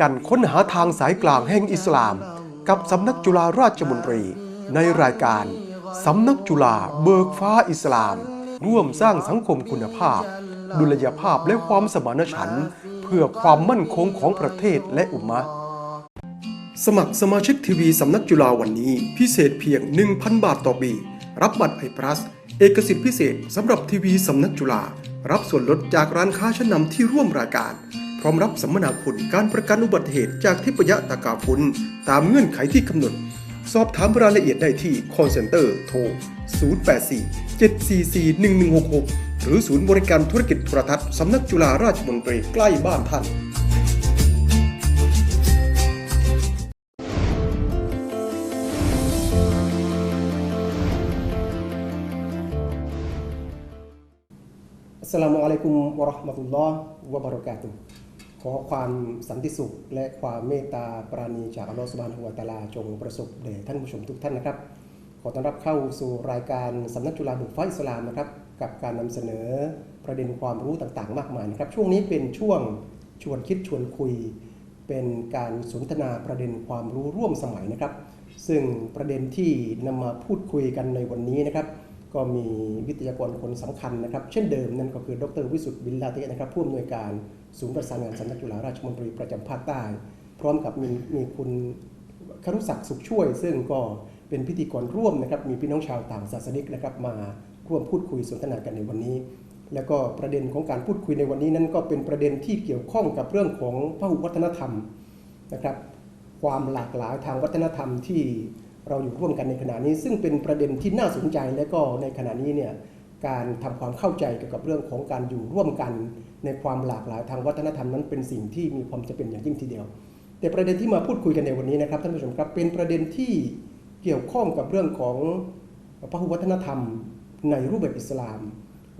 กันค้นหาทางสายกลางแห่งอิสลาม กับสำนักจุฬาราชมนตรี ในรายการสำนักจุฬาเบิกฟ้าอิสลาม ร่วมสร้างสังคมคุณภาพ ดุลยภาพและความสมานฉันท์เพื่อความมั่นคงของประเทศและอุมมะสมัครสมาชิกทีวีสำนักจุฬาวันนี้ พิเศษเพียง 1,000 บาทต่อปี รับบัตรไอพลัสเอกสิทธิพิเศษสำหรับทีวีสำนักจุฬารับส่วนลดจากร้านค้าชั้นนำที่ร่วมรายการ พร้อมรับสัมมนาคุณการประกันอุบัติเหตุจากทิพยตากาฟุนตามเงื่อนไขที่กำหนด สอบถามรายละเอียดได้ที่ call center โทร 084 744 1166 หรือศูนย์บริการธุรกิจโทรทัศน์สำนักจุฬาราชมนตรีใกล้บ้านท่านสลามุอะลัยกุมวะราะห์มะตุลลอฮ์วะบะเราะกาตุฮ์ ขอความสันติสุข และความเมตตาปราณีจากอัลลอฮฺสุบานะฮูวตาลาจงประสบแด่ท่านผู้ชมทุกท่านนะครับ ขอต้อนรับเข้าสู่รายการสำนักจุฬาบุกฟ้าอิสลามนะครับ กับการนำเสนอประเด็นความรู้ต่างๆ มากมายนะครับ ช่วงนี้เป็นช่วงชวนคิดชวนคุย เป็นการสนทนาประเด็นความรู้ร่วมสมัยนะครับ ซึ่งประเด็นที่นำมาพูดคุยกันในวันนี้นะครับ ก็มีวิทยากรคนสำคัญนะครับ เช่นเดิมนั่นก็คือดรวิสุทธิ์บิลลาเตนะครับผู้อำนวยการศูนย์ประสานงานสำนักจุฬาราชมนตรีประจำภาคใต้ พร้อมกับมีมีคุณครุศักดิ์สุขช่วย ซึ่งก็เป็นพิธีกรร่วมนะครับ มีพี่น้องชาวต่างศาสนิกนะครับมาร่วมพูดคุยสนทนากันในวันนี้ แล้วก็ประเด็นของการพูดคุยในวันนี้นั้นก็เป็นประเด็นที่เกี่ยวข้องกับเรื่องของพหุวัฒนธรรมนะครับ ความหลากหลายทางวัฒนธรรมที่ เราอยู่ร่วมกันในขณะนี้ ซึ่งเป็นประเด็นที่น่าสนใจและก็ในขณะนี้เนี่ยการทำความเข้าใจเกี่ยวกับเรื่องของการอยู่ร่วมกันในความหลากหลายทางวัฒนธรรมนั้นเป็นสิ่งที่มีความจำเป็นอย่างยิ่งทีเดียว แต่ประเด็นที่มาพูดคุยกันในวันนี้นะครับท่านผู้ชมครับเป็นประเด็นที่เกี่ยวข้องกับเรื่องของพหุวัฒนธรรม ในรูปแบบอิสลาม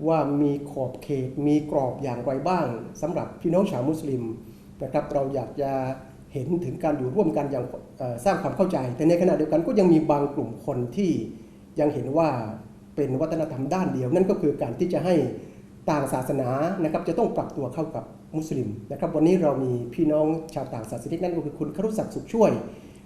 ว่ามีขอบเขตมีกรอบอย่างไรบ้างสำหรับพี่น้องชาวมุสลิมนะครับเราอยากจะ เห็นถึงการอยู่ร่วมกันอย่างสร้างความเข้าใจ แต่ในขณะเดียวกันก็ยังมีบางกลุ่มคนที่ยังเห็นว่าเป็นวัฒนธรรมด้านเดียว นั่นก็คือการที่จะให้ต่างศาสนานะครับจะต้องปรับตัวเข้ากับมุสลิมนะครับ วันนี้เรามีพี่น้องชาวต่างศาสนานั่นก็คือคุณครุศักดิ์สุขช่วย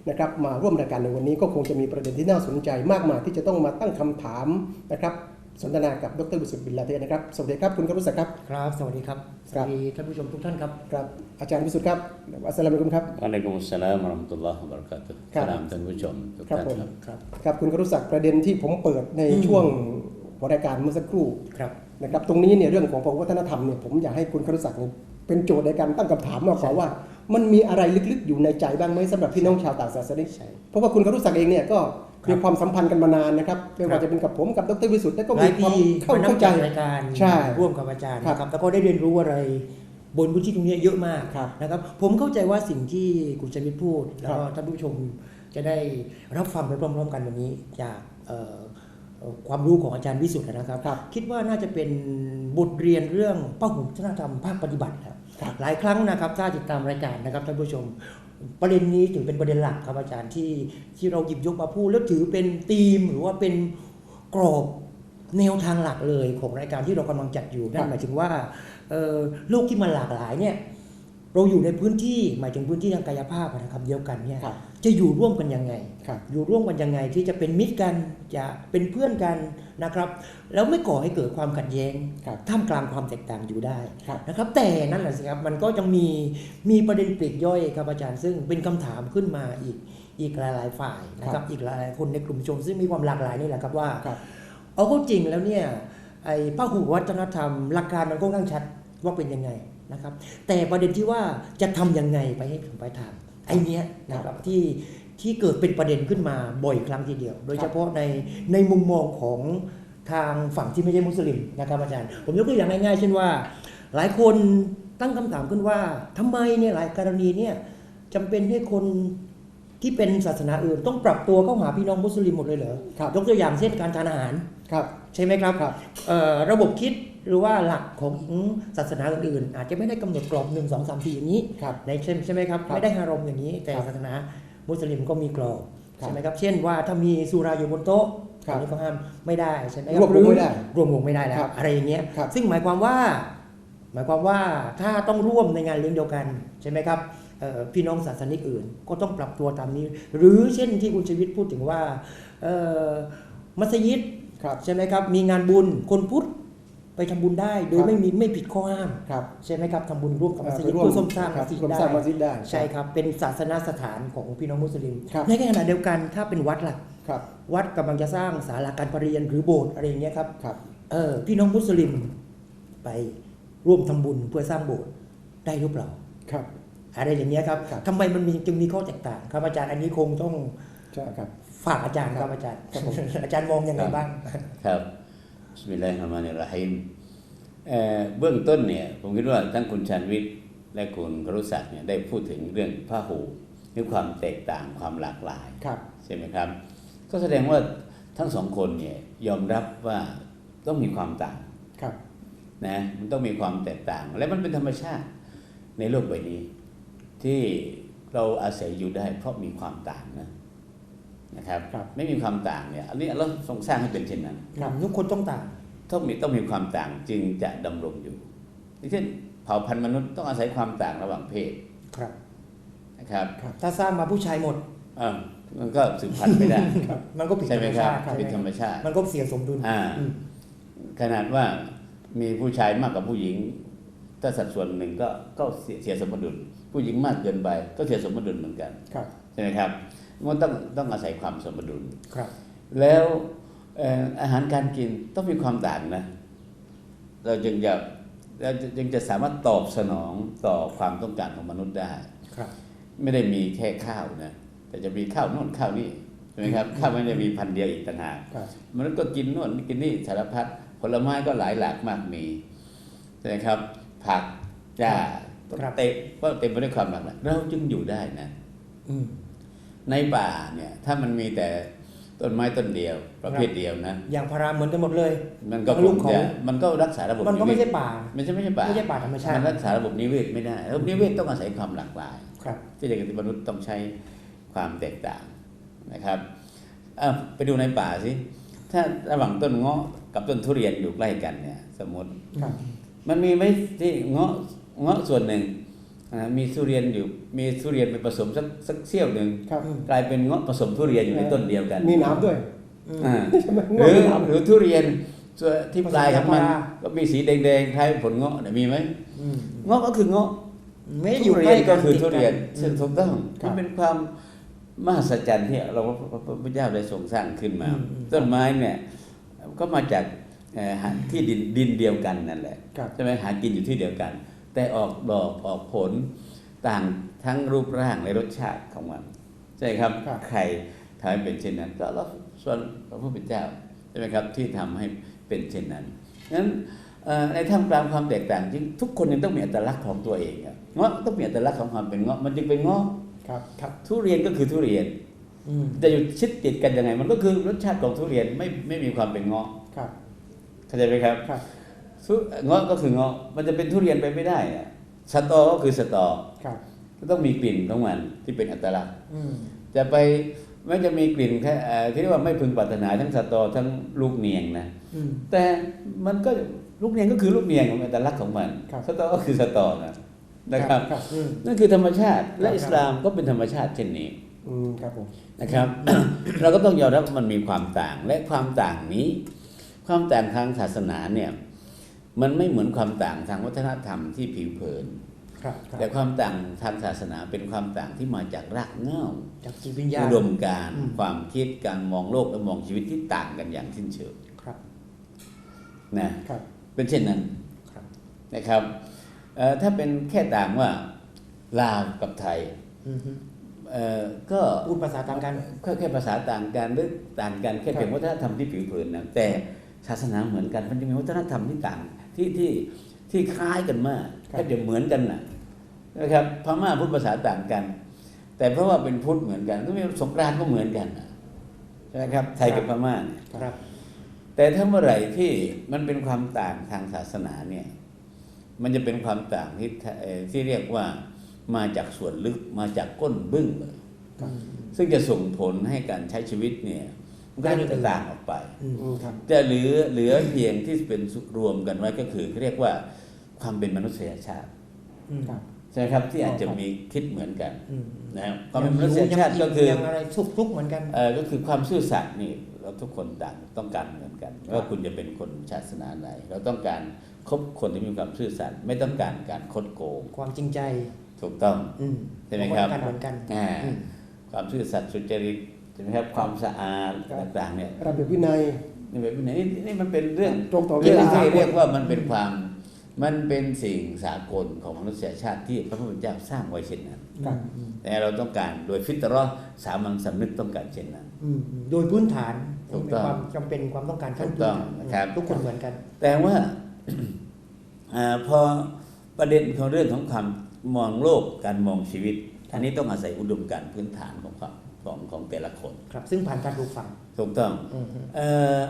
นะครับมาร่วมรายการในวันนี้ก็คงจะมีประเด็นที่น่าสนใจมากมายที่จะต้องมาตั้งคำถามนะครับ สนทนากับดรวิสุทธิ์บิลลาเตนะครับ สวัสดีครับ คุณครุศักดิ์ครับ ครับ สวัสดีครับสครับวัสดีท่านผู้ชมทุกท่านครับ ครับ อาจารย์วิสุทธิ์ครับ อัสสลามุอะลัยกุมครับวะอะลัยกุมุสสลามวะเราะห์มะตุลลอฮ์วะบะเราะกาตุฮ์ครับสลามท่านผู้ชมทุกครับท่านผมครับ ครับ ครับ คุณครุศักดิ์ประเด็นที่ผมเปิดในช่วงหัวรายการเมื่อสักครู่ ครับ นะครับ ตรงนี้เนี่ยเรื่องของพหุวัฒนธรรมเนี่ยผมอยากให้คุณครุศักดิ์เนี่ยเป็นโจทย์ในการตั้งคำถามมากกว่าว่า มันมีอะไรลึกๆ อยู่ในใจบ้างไหมสำหรับพี่น้องชาวต่างศาสนาใช่เพราะว่าคุณครุศักดิ์เองเนี่ยก็ครับ มีความสัมพันธ์กันมานานนะครับไม่ครัว่าบจะเป็นกับผมกับดรวิสุทธิ์แล้วก็หมีลายควาปีมเข้ามานั่เข้างใจจัดรายการใช่ร่วมกับอาจารย์ครับนะครับแล้วก็ได้เรียนรู้อะไรบนพื้นที่ตรงนี้เยอะมากครับนะครับ ผมเข้าใจว่าสิ่งที่คุณชวิตพูดแล้วก็ครับท่านผู้ชมจะได้รับฟังไปพร้อมๆกันวันนี้จากเอ่อเอ่อความรู้ของอาจารย์วิสุทธ์นะครับครับ คิดว่าน่าจะเป็นบทเรียนเรื่องพหุวัฒนธรรมภาคปฏิบัติครับครับหลายครั้งนะครับถ้าติดตามรายการนะครับท่านผู้ชม ประเด็นนี้ถือเป็นประเด็นหลักครับอาจารย์ที่ที่เราหยิบยกมาพูดแล้วถือเป็นธีมหรือว่าเป็นกรอบแนวทางหลักเลยของรายการที่เรากำลังจัดอยู่นั่นหมายถึงว่าเอ่อโลกที่มันหลากหลายเนี่ยเราอยู่ในพื้นที่หมายถึงพื้นที่ทางกายภาพอะนะครับเดียวกันเนี่ยครับ จะอยู่ร่วมกันยังไงครับอยู่ร่วมกันยังไงที่จะเป็นมิตรกันจะเป็นเพื่อนกันนะครับ แล้วไม่ก่อให้เกิดความขัดแย้งครับท่ามกลางความแตกต่างอยู่ได้ครับนะครับ แต่นั่นแหละสิครับมันก็ยังมีมีประเด็นปลีกย่อยครับอาจารย์ซึ่งเป็นคำถามขึ้นมาอีกอีกหลายๆฝ่ายนะคครัรับบอีกหลายๆคนในกลุ่มชม ซึ่งมีความหลากหลายนี่แหละครับว่าครับเอาเข้าจริงแล้วเนี่ยไอ้พหุวัฒนธรรม หลักการมันค่อนข้างชัดว่าเป็นยังไงนะครับ แต่ประเด็นที่ว่าจะทำยังไงไปให้ถึงปลายทาง ไอ้เนี้ยนะครับที่ที่เกิดเป็นประเด็นขึ้นมาบ่อยครั้งทีเดียว โดยเฉพาะในในมุมมองของทางฝั่งที่ไม่ใช่มุสลิมนะครับอาจารย์ ผมยกตัวอย่างง่ายๆ เช่นว่า หลายคนตั้งคำถามขึ้นว่าทำไมเนี่ยหลายกรณีเนี่ยจำเป็นให้คนที่เป็นศาสนาอื่น ต้องปรับตัวเข้าหาพี่น้องมุสลิมหมดเลยเหรอครับยกตัวอย่างเช่นการทานอาหารครับ ใช่ไหมครับครับเอ่อระบบคิด หรือว่าหลักของศาสนาอื่นๆอาจจะไม่ได้กำหนดกรอบหนึ่งสองสามสี่อย่างนี้ครับในเช่นใช่ไหมครับครับไม่ได้ฮารอมอย่างนี้ แต่ครับศาสนามุสลิมก็มีกรอบครับใช่ไหมครับ เช่นว่าถ้ามีสุราอยู่บนโต๊ะครับอันนี้ก็ห้ามไม่ได้ใช่ไหมครวรัมวงไม่ได้รวมวงไม่ได้แล้ครัวบอะไรอย่างเงี้ยครับซึ่งหมายความว่า หมายความว่าถ้าต้องร่วมในงานเลี้ยงเดียวกันใช่ไหมครับเอ่อพี่น้องศาสนิกอื่น ก็ต้องปรับตัวตามนี้ หรือเช่นที่คุณชีวิตพูดถึงว่าเอ่อมัสยิดครับใช่ไหมครับมีงานบุญคนพุทธ ไปทำบุญได้โดยครับไม่มีไม่ผิดข้อห้ามครับใช่ไหมครับทำบุญร่วมกับมัสยิดเอ่อเพื่อส้มสร้างคมับสยิดร่วมได้สร้างมัสยิดได้ใช่ครับเป็นศาสนสถานของพี่น้องมุสลิมครับในขณะเดียวกันถ้าเป็นวัดล่ะครับวัดกำลังจะสร้างศาลาการประเรียนหรือโบสถ์อะไรอย่างเงี้ยครับครับเออพี่น้องมุสลิมไปร่วมทำบุญเพื่อสร้างโบสถ์ได้หรือเปล่าครับ อะไรอย่างเงี้ยครับครับทำไมมันมีจึงมีข้อแตกต่างครับอาจารย์อันนี้คงต้องใช่ครับฝากอาจารย์ครับอาจารย์ครับผมอาจารย์มองยังไงบ้างครับ บิสมิลลาฮิรเราะห์มานิรเราะฮีมเอ่อเบื้องต้นเนี่ยผมคิดว่าทั้งคุณชันวิทย์และคุณกรุศักดิ์เนี่ยได้พูดถึงเรื่องผ้าหูหรือความแตกต่างความหลากหลายครับใช่ไหมครับ ก็แสดงว่าทั้งสองคนเนี่ยยอมรับว่าต้องมีความต่างครับนะมันต้องมีความแตกต่าง และมันเป็นธรรมชาติในโลกใบนี้ ที่เราอาศัยอยู่ได้เพราะมีความต่างนะ นะครับครับ ไม่มีความต่างเนี่ยอันนี้เราทรงสร้างให้เป็นเช่นนั้นครับทุกคนต้องต่างต้องมีต้องมีความต่างจึงจะดำรงอยู่อย่างเช่นเผ่าพันธุ์มนุษย์ต้องอาศัยความต่างระหว่างเพศครับนะครับถ้าสร้างมาผู้ชายหมดอ่ามันก็สืบพันธุ์ไม่ได้มันก็ผิดใช่ธรไหมรมครับชาติใช่ไหมเป็นคธรัรบรมชาติ มันก็เสียสมดุลอ่าอืมขนาดว่ามีผู้ชายมากกว่าผู้หญิง ถ้าสัดส่วนหนึ่งก็ก็เสียเสียสมดุล ผู้หญิงมากเกินไปก็เสียสมดุลเหมือนกันครับใช่ไหมครับ มันต้องต้องอาศัยความสมดุลครับ แล้วเอ่ออาหารการกินต้องมีความต่างนะ เราจึงจะเราจึงจะสามารถตอบสนองต่อความต้องการของมนุษย์ได้ครับ ไม่ได้มีแค่ข้าวนะแต่จะมีข้าวโน่นข้าวนี่ใช่ไหมครับข้าวไม่ได้มีพันธุ์เดียวอีกต่างหากครับมนุษย์ก็กินโน่นกินนี่สารพัดผลไม้ก็หลายหลากมากมีใช่ไหมครับ ผักหญ้าครับเต็มก็เต็มไปด้วยความหลากหลายเราจึงอยู่ได้นะ อืม ในป่าเนี่ยถ้ามันมีแต่ต้นไม้ต้นเดียวประเภทเดียวนะอย่างพาราเหมือนกันหมดเลย มันก็ทั้งคลูงกเขาจะมันก็รักษาระบบมันก็ไม่นิเวใช่ศป่าไม่ใช่ไม่ใช่ป่าไม่ใช่ป่าธรรมชาติมันรักษาระบบนิเวศไม่ได้ระบบนิเวศต้องอาศัยความหลากหลายครับที่เด็กกับมนุษย์ต้องใช้ความแตกต่างนะครับอะไปดูในป่าสิถ้าระหว่างต้นเงาะกับต้นทุเรียนอยู่ใกล้กันเนี่ย สมมติครับมันมีไหมที่เงาะเงาะส่วนหนึ่ง อ่ามีทุเรียนอยู่มีทุเรียนไปผสมสักสักเสี้ยวหนึ่งครับ กลายเป็นเงาะผสมทุเรียนอยู่ในต้นเดียวกันมีน้ำด้วยอ่าใช่ไหมหรือมีน้ำหรือทุเรียนส่วนที่ปลายของมันผสมยางพาราก็มีสีแดงๆคล้ายผลเงาะเนี่ยมีไหมอืมเงาะก็คือเงาะไม่ได้อทุยู่ใกเรีล้ยนกัก็นคือติดทุเรียนกัซึ่งถูกต้องครัมับนเป็นความมหัศจรรย์ที่เราพระพุทธเจ้าได้ทรงสร้างขึ้นมาอืมอืมต้นไม้เนี่ยก็มาจากเอ่อหาที่ดินดินเดียวกันนั่นแหละครับใช่ไหมหากินอยู่ที่เดียวกัน แต่ออกดอกออกผลต่างทั้งรูปร่างและรสชาติของมันใช่ครับครับใครทำให้เป็นเช่นนั้น ก็เราส่วนพระพุทธเจ้าใช่ไหมครับที่ทำให้เป็นเช่นนั้นนั้นเอ่อในท่ามกลางความแตกต่างจริงทุกคนยังต้องมีอัตลักษณ์ของตัวเองอะเงาะต้องมีอัตลักษณ์ของความเป็นเงาะมันจึงเป็นเงาะครับครับทุเรียนก็คือทุเรียนอืมจะอยู่ชิดติดกันยังไง มันก็คือรสชาติของทุเรียนไม่ไม่มีความเป็นเงาะครับเข้าใจไหมครับครับทุ เงาะก็คือเงาะมันจะเป็นทุเรียนไปไม่ได้อะสตอก็คือสตอครับก็ต้องมีกลิ่นของมันที่เป็นอัตลักษณ์อืมจะไปไม่จะมีกลิ่นแค่เอ่อที่เรียกว่าไม่พึงปรารถนาทั้งสตอทั้งลูกเนียงนะอืมแต่มันก็ลูกเนียงก็คือลูกเนียงของอัตลักษณ์ของมันครับสตอก็คือสตอนะนะครับครับอืมนั่นคือธรรมชาติและครับอิสลามก็เป็นธรรมชาติเช่นนี้อืมครับผมนะครับ เราก็ต้องยอมรับว่ามันมีความต่างและความต่างนี้ ความต่างทางศาสนาเนี่ย มันไม่เหมือนความต่างทางวัฒนธรรมที่ผิวเผินครับครับแต่ความต่างทางศาสนาเป็นความต่างที่มาจากรากเหง้าจากจิตวิญญาณอุดมการณ์อืมความคิดการมองโลกและมองชีวิตที่ต่างกันอย่างสิ้นเชิงครับนะครับเป็นเช่นนั้นครับนะครับเอ่อถ้าเป็นแค่ต่างว่าลาวกับไทยอืมฮึเอ่อก็พูดภาษาต่างกันแค่แค่ภาษาต่างกันหรือต่างกันแค่เพียงวัฒนธรรมที่ผิวเผินนะแต่ ศาสนาเหมือนกันมันจะมีวัฒนธรรมที่ต่างที่ที่ที่คล้ายกันมากครับแค่จะเหมือนกันนะนะครับพม่าพูดภาษาต่างกัน แต่เพราะว่าเป็นพุทธเหมือนกันก็มีสงกรานต์ก็เหมือนกันนะใช่ไหมครับไทยกับพม่าเนี่ยครับแต่ถ้าเมื่อไหร่ที่มันเป็นความต่างทางศาสนาเนี่ยมันจะเป็นความต่างที่เอ่อที่เรียกว่ามาจากส่วนลึกมาจากก้นบึ้งเลยครับซึ่งจะส่งผลให้การใช้ชีวิตเนี่ย มันก็ได้จะต่างออกไปอืมอืมครับจะเหลือเหลือเพียงที่เป็นรวมกันไว้ก็คือเรียกว่าความเป็นมนุษยชาติอืมครับช่ไหมครับที่อาจจะมีคิดเหมือนกันอืมนะครับความเป็นมนุษยชาติก็คือยังอะไรทุกทุกข์เหมือนกันเออก็คือความซื่อสัตย์นี่เราทุกคนต่างต้องการเหมือนกันว่าคุณจะเป็นคนศาสนาไหน เราต้องการคบคนที่มีความซื่อสัตย์ไม่ต้องการการคดโกง ความจริงใจถูกต้องอืมใช่ไหมครับต้องการเหมือนกันอ่าอืมความซื่อสัตย์สุจริต ใช่ไหมครับความสะอาดครับต่างๆเนี่ยระเบียบวินัยนี่แบบนี้นี่นี่มันเป็นเรื่องตรงต่อเวเรื่องลาที่เรียกว่ามันเป็นความมันเป็นสิ่งสากลของมนุษยชาติที่พระพุทธเจ้าสร้างไว้เช่นนั้นครับอืมแต่เราต้องการโดยฟิตเราะห์สามัญสำนึกต้องการเช่นนั้นอืมอืมโดยพื้นฐานถูกต้องความจำเป็นความต้องการขั้นถูกต้องพื้นฐานนะครับทุกคนเหมือนกัน แต่ว่าอ่าพอประเด็นของเรื่องของความมองโลกการมองชีวิตอันนี้ต้องอาศัยอุดมการณ์พื้นฐานของความ ของของแต่ละคนครับ ซึ่งผ่านการปลูกฝังถูกต้องอืมเอ่อ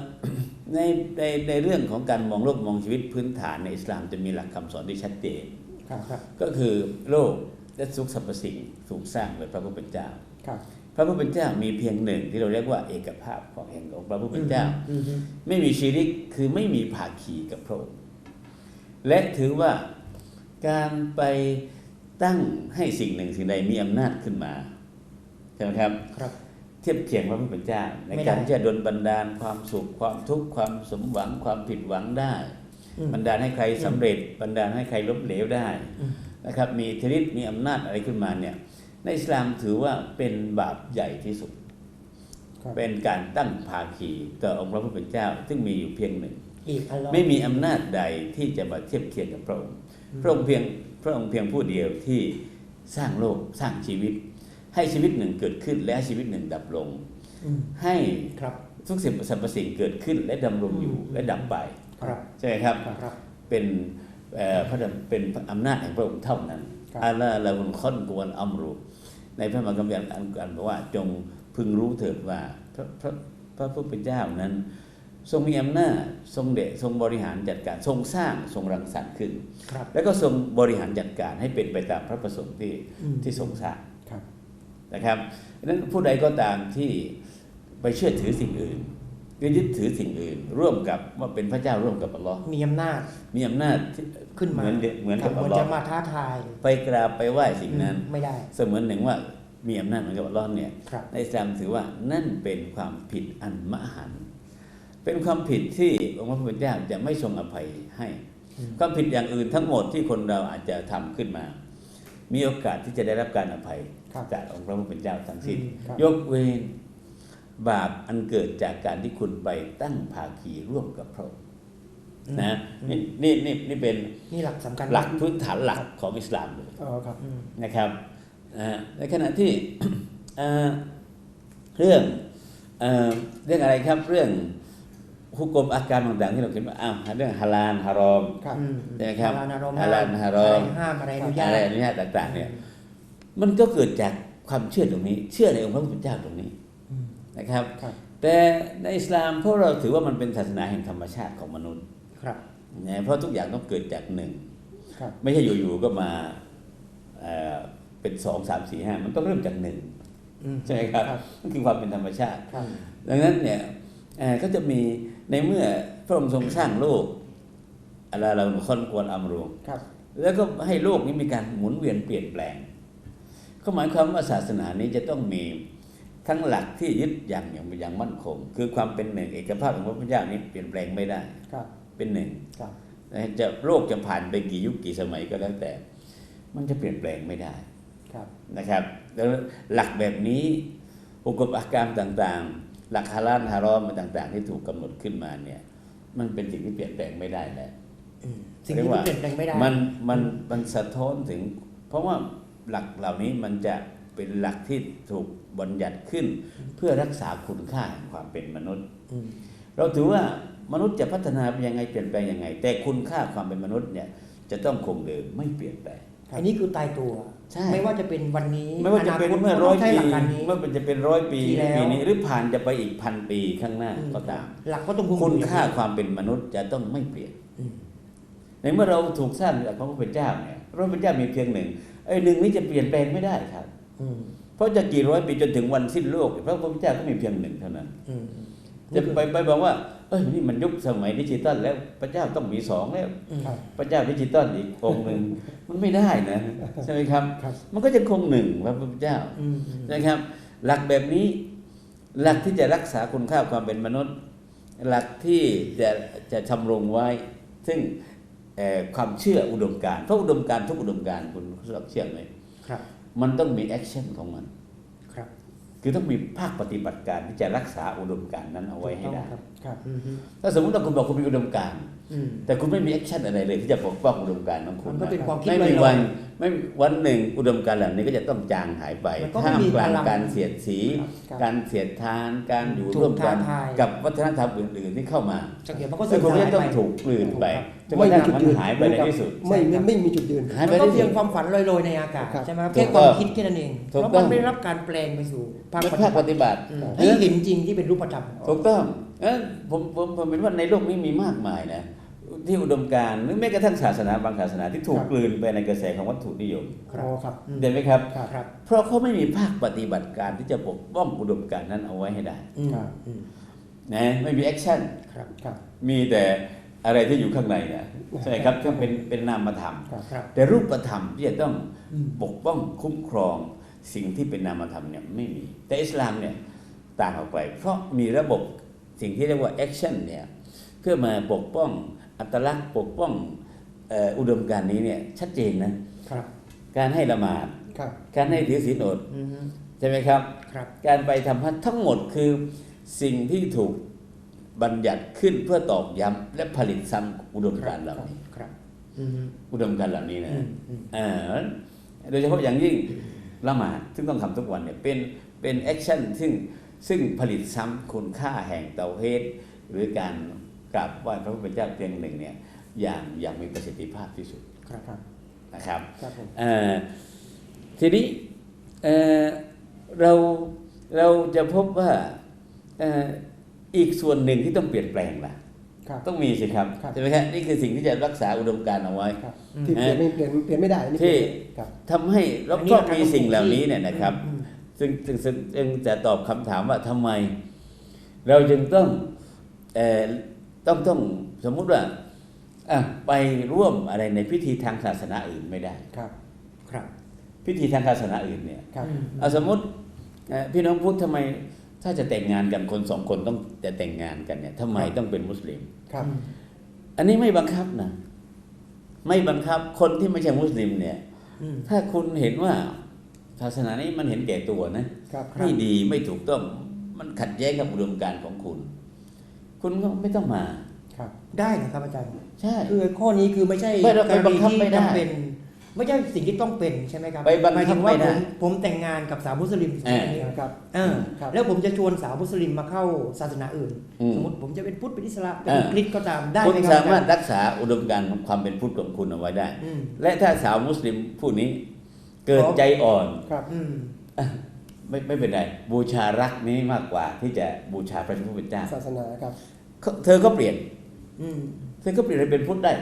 ในในในเรื่องของการมองโลกมองชีวิตพื้นฐานในอิสลามจะมีหลักคำสอนที่ชัดเจนครับครับก็คือโลกและทุกสรรพสิ่งถูกสร้างโดยพระผู้เป็นเจ้าครับพระผู้เป็นเจ้ามีเพียงหนึ่งที่เราเรียกว่าเอกภาพของแห่งองค์พระผู้เป็นเจ้าอืมอืมไม่มีชีริกคือไม่มีภาคีกับพระองค์และถือว่าการไปตั้งให้สิ่งหนึ่งสิ่งใดมีอำนาจขึ้นมา ใช่ไหมครับครับ เทียบเคียงพระผู้เป็นเจ้า ในไม่ได้ การที่จะดลบันดาลความสุขความทุกข์ความสมหวังความผิดหวังได้ อืม บันดาลให้ใครสำเร็จ บันดาลให้ใครล้มเหลวได้อืม นะครับมีอิทธิฤทธิ์มีอำนาจอะไรขึ้นมาเนี่ยในอิสลามถือว่าเป็นบาปใหญ่ที่สุด ครับเป็นการตั้งภาคีต่อองค์พระผู้เป็นเจ้า ซึ่งมีอยู่เพียงหนึ่ง อีกอัลลอฮ์ไม่มีอำนาจใดที่จะมาเทียบเคียงกับพระองค์ พระองค์เพียงพระองค์เพียงผู้เดียวที่สร้างโลกสร้างชีวิต ให้ชีวิตหนึ่งเกิดขึ้นและให้ชีวิตหนึ่งดับลงอืมให้ครับทุกสิ่งสรรพสิ่งเกิดขึ้น และดำรงอยู่และดับไปครับใช่ไหมครับครับเป็นเอ่อพระดำเป็นอำนาจแห่งพระองค์เท่านั้นครับอัลลอฮ์ละมุนค่อนกวนอัมรุในพระมหาคัมภีร์อันกันบอกว่าจงพึงรู้เถิดว่าพระพระพระผู้เป็นเจ้านั้น ทรงมีอำนาจทรงเดชทรงบริหารจัดการทรงสร้างทรงรังสรรค์ขึ้นครับแล้วก็ทรงบริหารจัดการให้เป็นไปตามพระประสงค์ที่อืมที่ทรงสร้างครับ นะครับดังนั้นผู้ใดก็ตามที่ไปเชื่อถือสิ่งอื่นหรือยึดถือสิ่งอื่น ร่วมกับว่าเป็นพระเจ้าร่วมกับอัลลอฮ์มีอำนาจมีอำนาจที่ขึ้นมาเหมือนเดเหมือนกับเหอัมืลอนลอจะฮ์มาท้าทาย ไปกราบไปไหว้สิ่งนั้นอืมไม่ได้ เสมือนหนึ่งว่ามีอำนาจเหมือนกับอัลลอฮ์เนี่ยครับในอิสลามถือว่านั่นเป็นความผิดอันมหันต์เป็นความผิดที่องค์พระผู้เป็นเจ้าจะไม่ทรงอภัยให้อืมความผิดอย่างอื่นทั้งหมดที่คนเราอาจจะทำขึ้นมา มีโอกาสที่จะได้รับการอภัยครับจากองค์พระผู้เป็นเจ้าทั้งสิ้นอืมครับยกเว้นบาปอันเกิดจากการที่คุณไปตั้งภาคีร่วมกับพระองค์นะนี่นี่นี่นี่เป็นนี่หลักสำคัญหลักพื้นฐานหลักของอิสลามเลยอ๋อครับอืมนะครับอ่าในขณะที่อ่าเรื่องเอ่อเรื่องอะไรครับเรื่อง ฮุกกลมอาการต่างๆที่เราเขียนว่าอ้าวเรื่องฮาลาลฮารอมครับอืมใช่ไหมครับฮาลาลฮารอมฮาลาลฮารอมะไห้ามอะไรอนุญาอะตไรอนุญาตต่าง ๆ เนี่ย มันก็เกิดจากความเชื่อตรงนี้ เชื่อในองค์พระผู้เป็นเจ้าตรงนี้อืมนะครับครับ แต่ในอิสลามพวกเราถือว่ามันเป็นศาสนาแห่งธรรมชาติของมนุษย์ครับนะเพราะทุกอย่างต้องเกิดจากหนึ่งครับไม่ใช่อยู่ๆก็มาเอ่อเป็นสองสามสี่ห้ามันต้องเริ่มจากหนึ่งอืมใช่ไหมครับครับนั่นคือความเป็นธรรมชาติครับดังนั้นเนี่ยเอ่อก็จะมี ในเมื่อพระองค์ทรงสร้างโลกอะไรเราค่อนควรอำรวงครับ แล้วก็ให้โลกนี้มีการหมุนเวียนเปลี่ยนแปลง ก็หมายความว่าศาสนานี้จะต้องมีทั้งหลักที่ยึดอย่างอย่างอย่างมั่นคง คือความเป็นหนึ่งเอกภาพของพระพุทธเจ้านี้เปลี่ยนแปลงไม่ได้ครับเป็นหนึ่งครับนะจะโลกจะผ่านไปกี่ยุคกี่สมัยก็แล้วแต่ มันจะเปลี่ยนแปลงไม่ได้ครับนะครับแล้วหลักแบบนี้อุกบอาการต่างๆ หลักฮาลาลฮารอมต่างๆ ที่ถูกกำหนดขึ้นมาเนี่ย มันเป็นสิ่งที่เปลี่ยนแปลงไม่ได้แล้วอืมสิ่งที่มันเปลี่ยนแปลงไม่ได้ มันมันมันสะท้อนถึง เพราะว่าหลักเหล่านี้มันจะเป็นหลักที่ถูกบัญญัติขึ้น เพื่อรักษาคุณค่าแห่งความเป็นมนุษย์อืมเราถือว่ามนุษย์จะพัฒนาไปยังไงเปลี่ยนแปลงยังไง แต่คุณค่าความเป็นมนุษย์เนี่ยจะต้องคงเดิมไม่เปลี่ยนแปลงอันนี้คือตายตัวใช่ ไม่ว่าจะเป็นวันนี้ไม่ว่าจะเป็นคตเมื่อร้อยต้งใช้ปีหลักการนี้เมื่อมันจะเป็นร้อยปีที่แล้วปีนี้หรือผ่านจะไปอีกพันปีข้างหน้าอืมก็ตาม หลักก็ต้องคุณค่าอยู่ความเป็นมนุษย์จะต้องไม่เปลี่ยนอืมในเมื่อเราถูกสร้างจากพระผู้เป็นเจ้าเนี่ยพระผู้เป็นเจ้ามีเพียงหนึ่งไอ้หนึ่งนี้จะเปลี่ยนแปลงไม่ได้ครับอืมเพราะจะกี่ร้อยปีจนถึงวันสิ้นโลกพระผู้เป็นเจ้าก็มีเพียงหนึ่งเท่านั้นอืมจะไปไปบอกว่า เอ้ยนี่มันยุคสมัยดิจิตอลแล้ว พระเจ้าต้องมีสองแล้วครับพระเจ้าดิจิตอลอีกองค์หนึ่งมันไม่ได้นะใช่ไหมครับครับ มันก็จะคงหนึ่งพระพุทธเจ้าอืมนะครับ หลักแบบนี้ หลักที่จะรักษาคุณค่าความเป็นมนุษย์ หลักที่จะจะชำรงไว้ ซึ่งเอ่อความเชื่ออุดมการณ์เพราะอุดมการณ์ทุกอุดมการณ์คุณสลับเชื่อไหมครับมันต้องมีแอคชั่นของมันครับ คือต้องมีภาคปฏิบัติการที่จะรักษาอุดมการณ์นั้นเอาไว้ให้ได้ครับครับอืมถ้าสมมติว่าคุณบอกคุณมีอุดมการณ์อืมแต่คุณไม่มีแอคชั่นอะไรเลยที่จะปกป้องอุดมการณ์ของคุณมันก็เป็นความคิดไม่มีลอยๆวันไม่มีวันหนึ่งอุดมการณ์เหล่านี้ก็จะต้องจางหายไปมันก็ไม่ท่ามมีกลางพลังการเสียดสีครับการเสียดทาน การอยู่ถูกร่วมกันท้าทายกับวัฒนธรรมอื่นๆที่เข้ามาสังเกตมันก็ซึ่สูงญคุณก็หายจะต้องไปถูกกลืนไปจนกไม่ระมีทั่งจุดมันยืนหายไปในที่สุด ไม่ไม่ไม่มีจุดยืนหายไปมันก็ในที่เพียสุงดความฝันลอยๆในอากาศครับใช่ไหมครับถูแค่กควาต้มองคิดแค่นั้นเองถูกแล้วต้มัอนงไม่ได้รับการแปลงไปสู่ภาคเป็นปภาคปฏิบัติฏิบัติอืมเออให้เห็นจริงที่เป็นรูปธรรมถูกต้องเออผมผมผมเป็นว่าในโลกนี้มีมากมายนะ ที่อุดมการณ์หรือแม้กระทั่งศาสนาบางศาสนาที่ถูกครับกลืนไปในกระแสของวัตถุนิยมครับอ๋อครับอืมเห็นไหมครับครับครับ เพราะเขาไม่มีภาคปฏิบัติการที่จะปกป้องอุดมการณ์นั้นเอาไว้ให้ได้อืมครับอืมนะไม่มีแอคชั่นครับครับมีแต่อะไรที่อยู่ข้างในนะใช่ไหมครับที่เป็นเป็นนามธรรมครับครับแต่รูปธรรมที่จะต้องอืมปกป้องคุ้มครองสิ่งที่เป็นนามธรรมเนี่ยไม่มี แต่อิสลามเนี่ยต่างออกไป เพราะมีระบบสิ่งที่เรียกว่าแอคชั่นเนี่ยเพื่อมาปกป้อง อัตลักษณ์ปกป้องเอ่ออุดมการณ์นี้เนี่ยชัดเจนนะครับการให้ละหมาดครับการให้ถือศีลอดอืมใช่ไหมครับครับ การไปทำพัฒทั้งหมดคือสิ่งที่ถูกบัญญัติขึ้นเพื่อตอกย้ำและผลิตซ้ำอุดมการณ์เหล่านี้ครับอืมอุดมการณ์เหล่านี้นะอืมอืมอ่าโดยเฉพาะอย่างยิ่งละหมาดซึ่งต้องทำทุกวันเนี่ยเป็นเป็นแอคชั่นซึ่งซึ่งผลิตซ้ำคุณค่าแห่งเตาเฮดหรือการ กราบไหว้พระพุทธเจ้าเพียงหนึ่งเนี่ยอย่างอย่างมีประสิทธิภาพที่สุดครับครับนะครับครับผมเอ่อทีนี้เอ่อเราเราจะพบว่าเอ่ออีกส่วนหนึ่งที่ต้องเปลี่ยนแปลงล่ะครับต้องมีสิครับครับใช่ไหมครับนี่คือสิ่งที่จะรักษาอุดมการณ์เอาไว้ครับอืมที่เปลี่ยนไม่เปลี่ยนเปลี่ยนไม่ได้นี่ที่ครับทำให้เราอันนี้ก็เรามีทำสิ่งเหล่าที่นี้เนี่ยนะครับอืมซึ่งซึ่งซึ่งจึงจะตอบคำถามว่าทำไม เราจึงต้องเอ่อ ต้องต้องสมมุติว่าอะไปร่วมอะไรในพิธีทางศาสนาอื่นไม่ได้ครับ ครับ พิธีทางศาสนาอื่นเนี่ยครับอืมเอาสมมติเอ่อพี่น้องพุทธทำไมถ้าจะแต่งงานกันคนสองคนต้องจะแต่งงานกันเนี่ยทำไมต้องเป็นมุสลิมครับอืมอันนี้ไม่บังคับนะไม่บังคับคนที่ไม่ใช่มุสลิมเนี่ยอืมถ้าคุณเห็นว่าศาสนานี้มันเห็นแก่ตัวนะครับไม่ดีไม่ถูกต้องมันขัดแย้งกับอุดมการณ์ของคุณ คุณก็ไม่ต้องมา ครับ ได้นะครับอาจารย์ ใช่ คือข้อนี้คือไม่ใช่ไม่เราไปบังคับกรณีไม่ได้ที่จำเป็นไม่ใช่สิ่งที่ต้องเป็นใช่ไหมครับไปบังคับหมายถึงว่าไม่ได้ผมผมแต่งงานกับสาวมุสลิมเออใช่ไหมครับครับเออครับ แล้วผมจะชวนสาวมุสลิมมาเข้าศาสนาอื่น อืมสมมติผมจะเป็นพุทธเป็นอิสลามเป็นเออ คริสต์ก็ตามได้คุณไหมครับสามารถรักษาอุดมการณ์ของความเป็นพุทธของคุณเอาไว้ได้ อืมและถ้าสาวมุสลิมผู้นี้ เกิดขอใจอ่อน ครับ อืม ไม่ไม่เป็นไรบูชารักนี้มากกว่าที่จะบูชาพระพุทธเจ้าศาสนาครับเขาเธอก็เปลี่ยนอืมเธอก็เปลี่ยนให้เป็นพุทธได้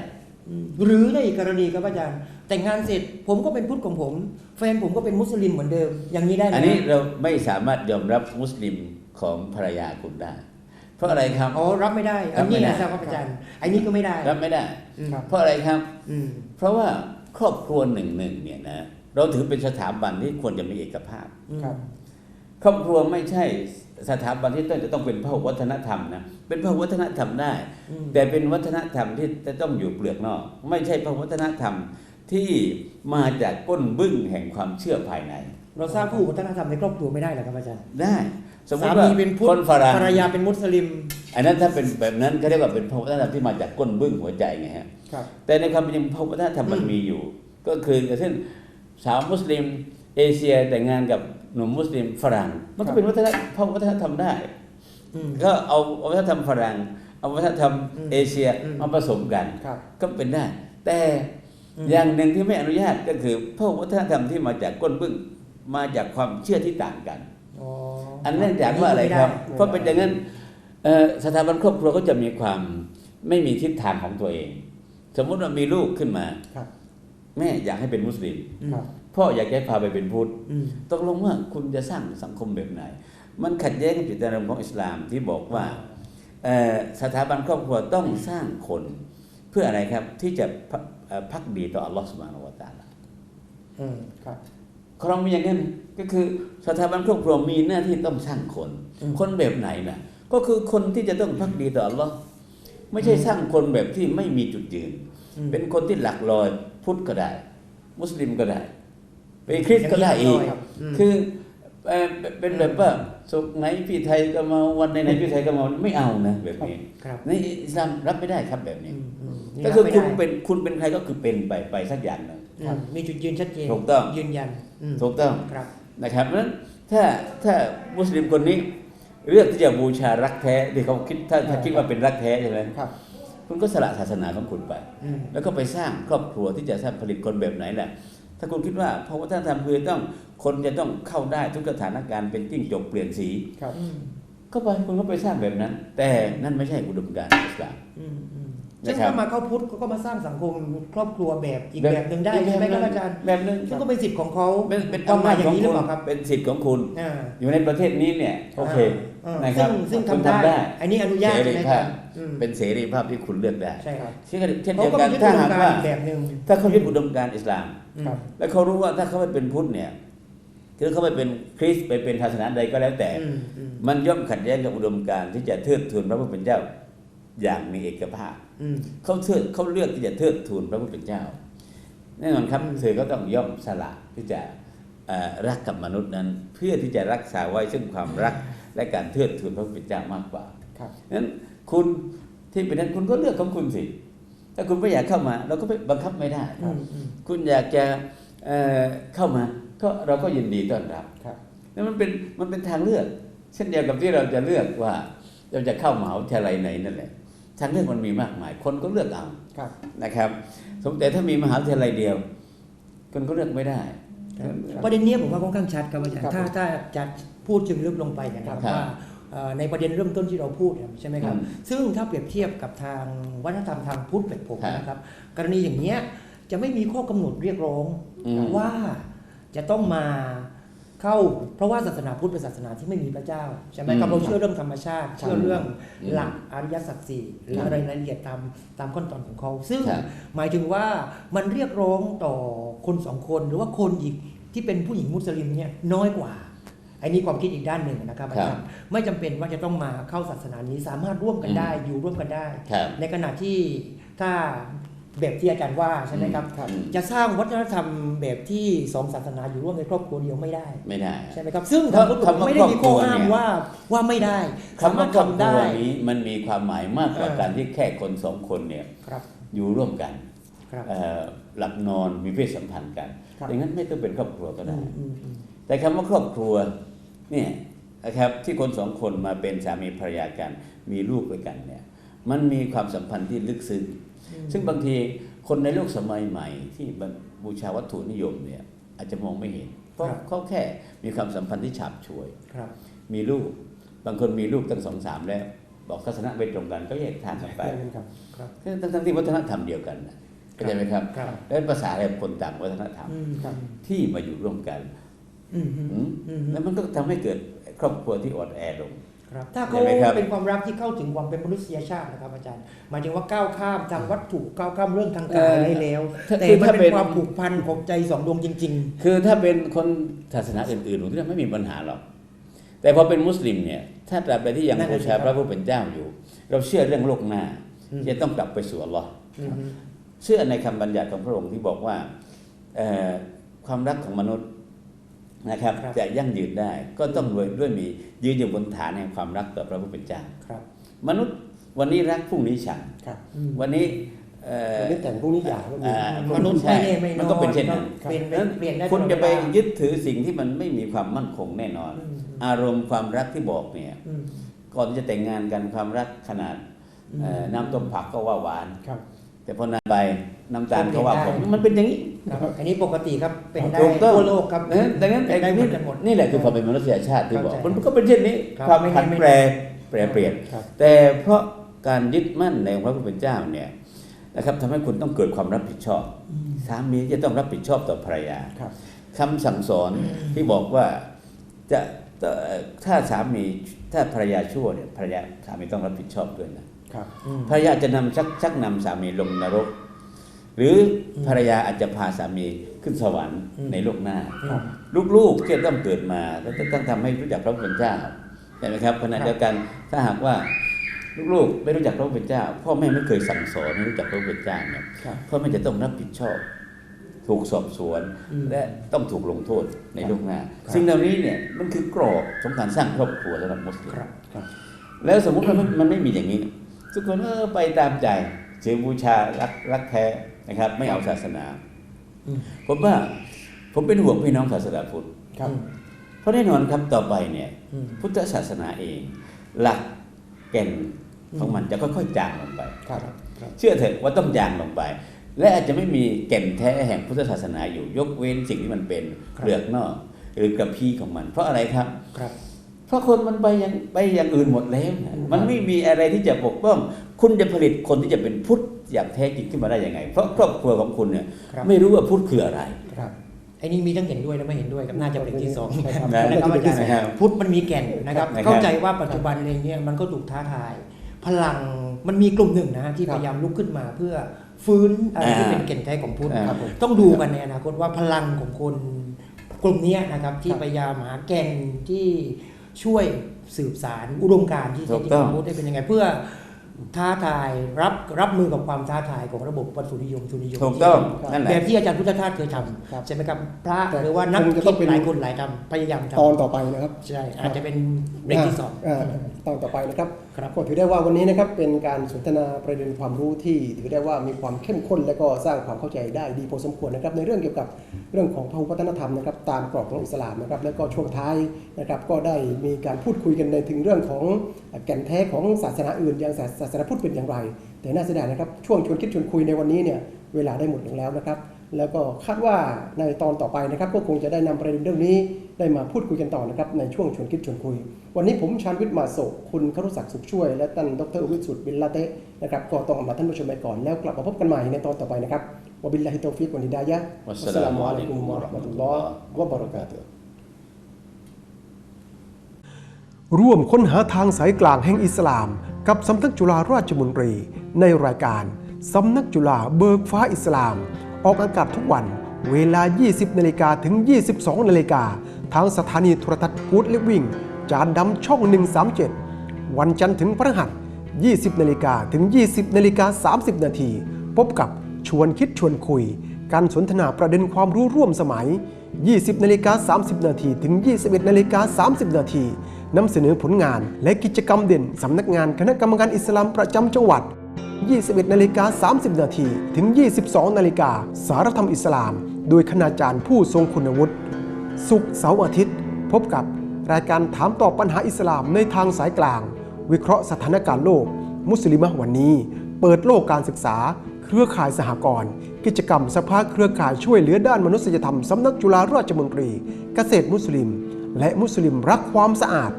อืมหรือในอีกกรณีครับอาจารย์ แต่งงานเสร็จผมก็เป็นพุทธของผม แฟนผมก็เป็นมุสลิมเหมือนเดิม อย่างนี้ได้ไหมอันนี้เราไม่สามารถยอมรับมุสลิมของภรรยาคุณได้ เพราะอะไรครับอ๋อรับไม่ได้รัอับนไม่นี้ได้นะครับอาจารย์อันนี้ก็ไม่ได้รับไม่ได้อืมครับเพราะอะไรครับอืมเพราะว่าครอบครัวหนึ่งหนึ่งเนี่ยนะ เราถือเป็นสถาบันที่ควรจะมีเอกภาพอืมครับครอบครัวไม่ใช่สถาบันที่ต้องจะต้องเป็นพหุวัฒนธรรมนะเป็นพหุวัฒนธรรมได้อืมแต่เป็นวัฒนธรรมที่จะต้องอยู่เปลือกนอก ไม่ใช่พหุวัฒนธรรมที่มาจากก้นบึ้งแห่งความเชื่อภายใน เราสร้างผู้วัฒนธรรมในครอบครัวไม่ได้เหรอครับอาจารย์ได้สมมสาติว่ามีเป็นพุทคธนฝรั่งภรรยาเป็นมุสลิม อันนั้นถ้าเป็นแบบนั้นเขาเรียกว่าเป็นพหุวัฒนธรรมที่มาจากก้นบึ้งหัวใจไงฮะครับแต่ในความเป็นจริงพหุวัฒนธรรมมันอืมมีอยู่ ก็คืออย่างเช่น สาวมุสลิม เอเชียแต่งงานกับหนุ่มมุสลิมฝรั่ง มันครัก็บเป็นวัฒนพหุวัฒนธรรมได้อืมก็เอาเอาวัฒนธรรมฝรั่งเอาวัฒนธรรมอืมเอเชียอืมมาผสมกันครับก็เป็นได้ แต่อืมอย่างหนึ่งที่ไม่อนุญาตก็คือพหุวัฒนธรรมที่มาจากก้นบึ้งมาจากความเชื่อที่ต่างกันอ๋ออันเนื่องจากว่าอะไรครับไม่ได้เพราะเป็นอย่างนั้นเอ่อสถาบันครอบครัวก็จะมีความไม่มีทิศทางของตัวเอง สมมุติว่ามีลูกขึ้นมาครับ แม่อยากให้เป็นมุสลิมอืมครับพ่ออยากให้พาไปเป็นพุทธอืมตกลงว่าคุณจะสร้างสังคมแบบไหน มันขัดแย้งกับจิตนารมณ์ของอิสลามที่บอกว่าเอ่อสถาบันครอบครัวต้องสร้างคนเพื่ออะไรครับที่จะพักเอ่อพักดีต่ออัลลอฮฺสุบฮานะฮูวะตะอาลาอืมครับเรามีอย่างนั้นก็คือสถาบันครอบครัวมีหน้าที่ต้องสร้างคนอืมคนแบบไหนนะก็คือคนที่จะต้องพักดีต่ออัลลอฮ์ไม่ใช่สร้างคนแบบที่ไม่มีจุดยืนอืมเป็นคนที่หลักลอย พุทธก็ได้ มุสลิมก็ได้เป็นคริสต์ก็ได้อีกครับอืมคือเอ่อเป็นแบบว่าสุกร์ไหนพี่ไทยก็มาวันไหนๆพี่ไทยก็มาไม่เอานะแบบนี้ครับในอิสลามรับไม่ได้ครับแบบอืนี้มอืมนี่ก็คือรับคุณไม่ได้เป็นคุณเป็นใครก็คือเป็นไปไปสักอย่างหนึ่งอืมมีจุดยืนชัดเจนถูกต้องยืนยันอืมถูกต้องครับนะครับเพราะฉะนั้นถ้าถ้ามุสลิมคนนี้เลือกที่จะบูชารักแท้ที่เขาคิดถ้าถ้าคิดว่าเป็นรักแท้ใช่ไหมครับ คุณก็สละศาสนาของคุณไปอืมแล้วก็ไปสร้างครอบครัวที่จะสร้างผลิตคนแบบไหนแหละถ้าคุณคิดว่าเพราะวัฒนธรรมคือต้องคนจะต้องเข้าได้ทุกสถานการณ์เป็นจิ้งจกเปลี่ยนสีครับอืมก็ไปคุณก็ไปสร้างแบบนั้น แต่นั่นไม่ใช่อุดมการณ์อิสลามอืมอืมนะซึ่งครับถ้ามาเข้าพุทธเขาก็มาสร้างสังคมครอบครัวแบบอีกแบบแบบหนึ่งได้อีกใช่ไหมแบบครับหนึ่งอาจารย์แบบนึงซึ่งก็เป็นสิทธิ์ของเขาเป็นเป็นความหมายอำอนาจย่างนี้หรือขเปคุล่าณครับเป็นสิทธิ์ของคุณอ่าอยู่ในประเทศนี้เนี่ยโอเคอ่านะครับซึ่งซึ่งคุณทำทำได้ได้ อันนี้อนุญาตเสรีใช่ไหมภาครัพบอืม เป็นเสรีภาพที่คุณเลือกได้ใช่ครับเช่นเช่นเขาเดียวก็กัมีนยึดถ้าอุดหามกการว่าณ์อีกแบบหนึ่งถ้าเขายึดอุดมการณ์อิสลามครับแล้วเขารู้ว่าถ้าเขาไปเป็นพุทธเนี่ยคือเขาไปเป็นคริสต์ไปเป็นศาสนาใดก็แล้วแต่อืมอืมมันย่อมขัดแย้งกับอุดมการณ์ที่จะเทิดทูนพระผู้เป็นเจ้าอย่างมีเอกภาพอืมเขาเทิดเขาเลือกที่จะเทิดทูนพระผู้เป็นเจ้าแน่นอนครับอืมเธอก็ต้องย่อมสละที่จะเอ่อรักกับมนุษย์นั้น เพื่อที่จะรักษาไว้ซึ่งความรักและการเทิดทูนพระผู้เป็นเจ้ามากกว่าครับนั้น คุณที่เป็นนั้นคุณก็เลือกของคุณสิ ถ้าคุณไม่อยากเข้ามา เราก็ไปบังคับไม่ได้อืมอืมคุณอยากจะเอ่อเข้ามา ก็เราก็ยินดีต้อนรับครับนั่นมันเป็นมันเป็นทางเลือก เช่นเดียวกับที่เราจะเลือกว่า เราจะเข้ามหาวิทยาลัยไหนนั่นแหละทางเลือกมันมีมากมาย คนก็เลือกเอาครับนะครับสมมติแต่ถ้ามีมหาวิทยาลัยเดียวคนก็เลือกไม่ได้ประเด็นเนี้ยผมว่าค่อนข้างชัดครับอาจารครับย์ถ้าถ้าจะพูดจึงลึกลงไปนะครับครับว่าเอ่อ ในประเด็นเริ่มต้นที่เราพูดเนี่ยใช่ไหมครับอืมซึ่งถ้าเปรียบเทียบกับทางวัฒนธรรมทางพุทธแบบผมครับนะครับ กรณีอย่างเนี้ยจะไม่มีข้อกำหนดเรียกร้องอืมว่าจะต้องมาเข้า เพราะว่าศาสนาพุทธเป็นศาสนาที่ไม่มีพระเจ้าใช่ไหมครับเราเชื่อเรื่องธรรมชาติ เชื่อเรื่องหลักอริยสัจสี่หรืออะไรรายละเอียดตามตามขั้นตอนของเขา ซึ่งครับหมายถึงว่ามันเรียกร้องต่อคนสองคนหรือว่าคนอีกที่เป็นผู้หญิงมุสลิมเนี่ยน้อยกว่า อันนี้ความคิดอีกด้านหนึ่งนะครับอาจารย์ไม่จำเป็นว่าจะต้องมาเข้าศาสนานี้สามารถร่วมกันได้อยู่ร่วมกันได้ครับในขณะที่ถ้าแบบที่อาจารย์ว่าใช่ไหมครับครับอืมจะสร้างวัฒนธรรมแบบที่สองศาสนาอยู่ร่วมในครอบครัวเดียวไม่ได้ ไม่ได้ใช่ไหมครับซึ่งเพราะทางพุทธคำว่าไม่ได้มีข้อครอบครัวห้ามเนี่ยว่าว่าไม่ได้สามารถคำว่าครอบทำครัได้วนี้มันมีความหมายมากกว่าเออการที่แค่คนสองคนเนี่ยครับอยู่ร่วมกันครับเอ่อหลับนอนมีเพศสัมพันธ์กันครับอย่างนั้นไม่ต้องเป็นครอบครัวก็อืได้มอืมอืมแต่คำว่าครอบครัว เนี่ยนะครับที่คนสองคนมาเป็นสามีภรรยากัน มีลูกด้วยกันเนี่ยมันมีความสัมพันธ์ที่ลึกซึ้งอืมซึ่งบางทีคนในโลกสมัยใหม่ ที่บูชาวัตถุนิยมเนี่ยอาจจะมองไม่เห็น เพราะเขาแค่มีความสัมพันธ์ที่ฉาบฉวยครับมีลูกบางคนมีลูกตั้งสองสามแล้ว บอกทัศนะไม่ตรงกันก็แยกทางกันไปได้ครับครับทั้งทั้งๆที่วัฒนธรรมเดียวกันนะเข้าใจไหมครับครับ แล้วภาษาอะไรคนต่างวัฒนธรรมอืมครับที่มาอยู่ร่วมกันอืมอืมอืมอืม แล้วมันก็ทำให้เกิดครอบครัวที่อ่อนแอลงครับถ้าเขาเห็นไหมครับเป็นความรักที่เข้าถึงความเป็นมนุษยชาตินะครับอาจารย์หมายถึงว่าก้าวข้ามทางวัตถุก้าวข้ามเรื่องทางกายได้แล้วถ้าแต่คือมันถ้าเป็เป็นนความผูกพันของใจสองดวงจริงคือถ้าเป็นคนศาสนาอื่นๆผมคิดว่าไม่มีปัญหาหรอกแต่พอเป็นมุสลิมเนี่ยถ้าตราบใดที่ยังนั่นบูน่ะสิชาครับพระผู้เป็นเจ้าอยู่ เราเชื่อเรื่องโลกหน้าอืมที่จะต้องกลับไปสู่อัลลอฮ์ๆอืมเชื่อในคำบัญญัติของพระองค์ที่บอกว่าเอ่อความรักของมนุษย์ นะครับครับจะยั่งยืนได้ก็ต้องด้วยด้วยมียืนอยู่บนฐานแห่งความรักต่อพระผู้เป็นเจ้าครับ มนุษย์วันนี้รักพรุ่งนี้ชังครับอืมวันนี้เอ่อวันนี้แต่งพรุ่งนี้หย่าก็มีอ่ามนุษย์ใช่ไม่แน่ไม่นอนมันก็เป็นเช่นนั้นเปลี่ยนเพราะฉะนั้นเปลี่ยนได้คุณตลอดจะไปเวลายึดถือสิ่งที่มันไม่มีความมั่นคงแน่นอนอืมอารมณ์ความรักที่บอกเนี่ยอืมก่อนจะแต่งงานกันความรักขนาดอืมเอ่อน้ำต้มผักก็ว่าหวานครับ แต่พอนานไปน้ำตาลเปลี่ก็ยนว่าได้ผมมันเป็นอย่างนี้ครับอันนี้ปกติครับเป็นได้ถูกต้องทั่วโลกครับเออดังนั้นเป็นได้เหมืนี่อนกันหมดนี่แหละคือความเป็นมนุษยชาติที่บอกเข้าใจมันก็เป็นเช่นนี้ครับความไม่ผันไม่แปรแปรเปลี่ยนครับแต่เพราะการยึดมั่นในองค์พระผู้เป็นเจ้าเนี่ยนะครับทำให้คุณต้องเกิดความรับผิดชอบอืมสามีจะต้องรับผิดชอบต่อภรรยาครับคำสั่งสอนที่บอกว่าจะต่อเอ่อถ้าสามีถ้าภรรยาชั่วเนี่ยภรรยาสามีต้องรับผิดชอบด้วยนะครับอืม ภรรยาจะนำชักชักนำสามีลงนรก หรือภรรยาอาจจะพาสามีขึ้นสวรรค์อืมในโลกหน้าครับลูกๆที่จะต้องเกิดมาแล้วจะต้องทำให้รู้จักพระผู้เป็นเจ้าใช่ไหมครับขณะเดียวกันถ้าหากว่าลูกๆไม่รู้จักพระผู้เป็นเจ้า พ่อแม่ไม่เคยสั่งสอนให้รู้จักพระผู้เป็นเจ้าเนี่ยครับพ่อแม่จะต้องรับผิดชอบ ถูกสอบสวนอืมและต้องถูกลงโทษในโลกหน้าครับสิ่งเหล่านี้เนี่ยมันคือกรอบของการสร้างครอบครัวสำหรับมุสลิมครับครับแล้วสมมุติว่ามันมันไม่มีอย่างนี้ ทุกคนเออไปตามใจเชื่อบูชารักรักแท้นะครับ ไม่เอาศาสนาอืมผมว่าผมเป็นห่วงพี่น้องศาสนาพุทธครับ เพราะแน่นอนครับต่อไปเนี่ยอืมพุทธศาสนาเอง หลักแก่นของมันจะค่อยๆจางลงไปครับครับ เชื่อเถอะว่าต้องจางลงไป และอาจจะไม่มีแก่นแท้แห่งพุทธศาสนาอยู่ ยกเว้นสิ่งที่มันเป็นครับเปลือกนอก หรือกระพี้ของมัน เพราะอะไรครับครับ เพราะคนมันไปยังไปอย่างอื่นหมดแล้วนะมันไม่มีอะไรที่จะปกป้อง คุณจะผลิตคนที่จะเป็นพุทธอย่างแท้จริงขึ้นมาได้ยังไง เพราะครอบครัวของคุณเนี่ยครับไม่รู้ว่าพุทธคืออะไรครับไอ้นี่มีทั้งเห็นด้วยและไม่เห็นด้วยกับน่าจะเป็นที่สองใช่ครับนะครับอาจารย์นะครับพุทธมันมีแก่นนะครับนะครับ เข้าใจว่าปัจจุบันเองเนี่ยมันก็ถูกท้าทาย พลังมันมีกลุ่มหนึ่งนะฮะที่ครับพยายามลุกขึ้นมาเพื่อฟื้นอะไรที่อ่าเป็นแก่นแท้ของพุทธอ่าครับผมต้องดูกันในอนาคตว่าพลังของคนกลุ่มเนี้ยนะครับที่ครับพยายามหาแก่นที่ ช่วยสืบสารอุดมการณ์ที่แท้จริงของพุทธได้เป็นยังไงเพื่อท้าทายรับรับมือกับความท้าทายของระบบวัตถุนิยมทุนนิยมถูกต้องครับนั่นแหแบละบที่อาจารย์พุทธทาสเคยทครับำใช่ไหมครับพระแต่หรือว่านักคงจะคิต้อดงเป็นหลายคนหลายทำพยายามตอนทำต่อไปนะครับ ใช่อาจจะเป็นเบรกที่สองาตอนต่อไปนะครับ ครับก็ถือได้ว่าวันนี้นะครับเป็นการสนทนาประเด็นความรู้ที่ถือได้ว่ามีความเข้มข้น และก็สร้างความเข้าใจได้ดีพอสมควรนะครับในเรื่องเกี่ยวกับเรื่องของพหุวัฒนธรรมนะครับตามกรอบของอิสลามนะครับแล้วก็ช่วงท้ายนะครับก็ได้มีการพูดคุยกันในถึงเรื่องของแก่นแท้ของศาสนาอื่น อย่างศาศาสนาพุทธเป็นอย่างไร แต่น่าเสียดายนะครับช่วงชวนคิดชวนคุยในวันนี้เนี่ยเวลาได้หมดลงแล้วนะครับ แล้วก็คาดว่าในตอนต่อไปนะครับก็คงจะได้นำประเด็นเรื่องนี้ได้มาพูดคุยกันต่อนะครับในช่วงชวนคิดชวนคุย วันนี้ผมชาญวิทย์มาโศกคุณครุศักดิ์สุขช่วย และท่านดรวิสุทธิ์บินลาเตะนะครับก็ต้องอำลาท่านผู้ชมไปก่อนแล้วกลับมาพบกันใหม่ในตอนต่อไปนะครับวะบิลลาฮิตอฟิกวันนิดายะฮ์วัสสลามุอะลัยกุมวะเราะห์มะตุลลอฮ์วะบะเราะกาตุฮ์ร่วมค้นหาทางสายกลางแห่งอิสลาม กับสำนักจุฬาราชมนตรี ในรายการสำนักจุฬาเบิกฟ้าอิสลาม ออกอากาศทุกวันเวลา 20นาฬิกาถึง 22นาฬิกาทางสถานีโทรทัศน์พูดและวิ่ง จานดำช่อง 137 วันจันทร์ถึงพฤหัส 20นาฬิกาถึง 20นาฬิกา30 นาที พบกับชวนคิดชวนคุย การสนทนาประเด็นความรู้ร่วมสมัย 20นาฬิกา30 นาทีถึง 21นาฬิกา30 นาทีนำเสนอผลงานและกิจกรรมเด่นสำนักงานคณะกรรมการอิสลามประจำจังหวัด 21นาฬิกา30 นาทีถึง 22 นาฬิกาสารธรรมอิสลาม โดยคณาจารย์ผู้ทรงคุณวุฒิศุกร์เสาร์อาทิตย์ พบกับรายการถามตอบปัญหาอิสลามในทางสายกลาง วิเคราะห์สถานการณ์โลก มุสลิมวันนี้ เปิดโลกการศึกษา เครือข่ายสหกรณ์กิจกรรมสภาเครือข่ายช่วยเหลือด้านมนุษยธรรมสำนักจุฬาราชมนตรี เกษตรมุสลิม และมุสลิมรักความสะอาด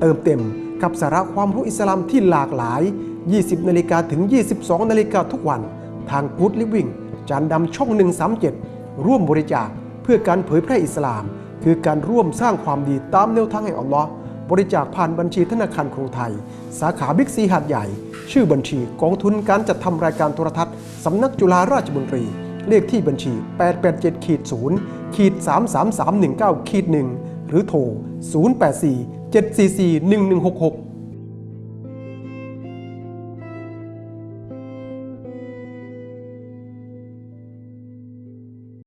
เติมเต็ม กับสาระความรู้อิสลามที่หลากหลาย 20 นาฬิกาถึง 22 นาฬิกาทุกวัน ทาง Good Living จานดำช่อง 137 ร่วมบริจาคเพื่อการเผยแพร่อิสลาม คือการร่วมสร้างความดีตามแนวทางแห่งอัลลอฮ์บริจาคผ่านบัญชีธนาคารกรุงไทย สาขาบิ๊กซีหาดใหญ่ ชื่อบัญชีกองทุนการจัดทำรายการโทรทัศน์สำนักจุฬาราชมนตรี เลขที่บัญชี 887ขีด0ขีด33319ขีด1หรือโทร 084 744 1166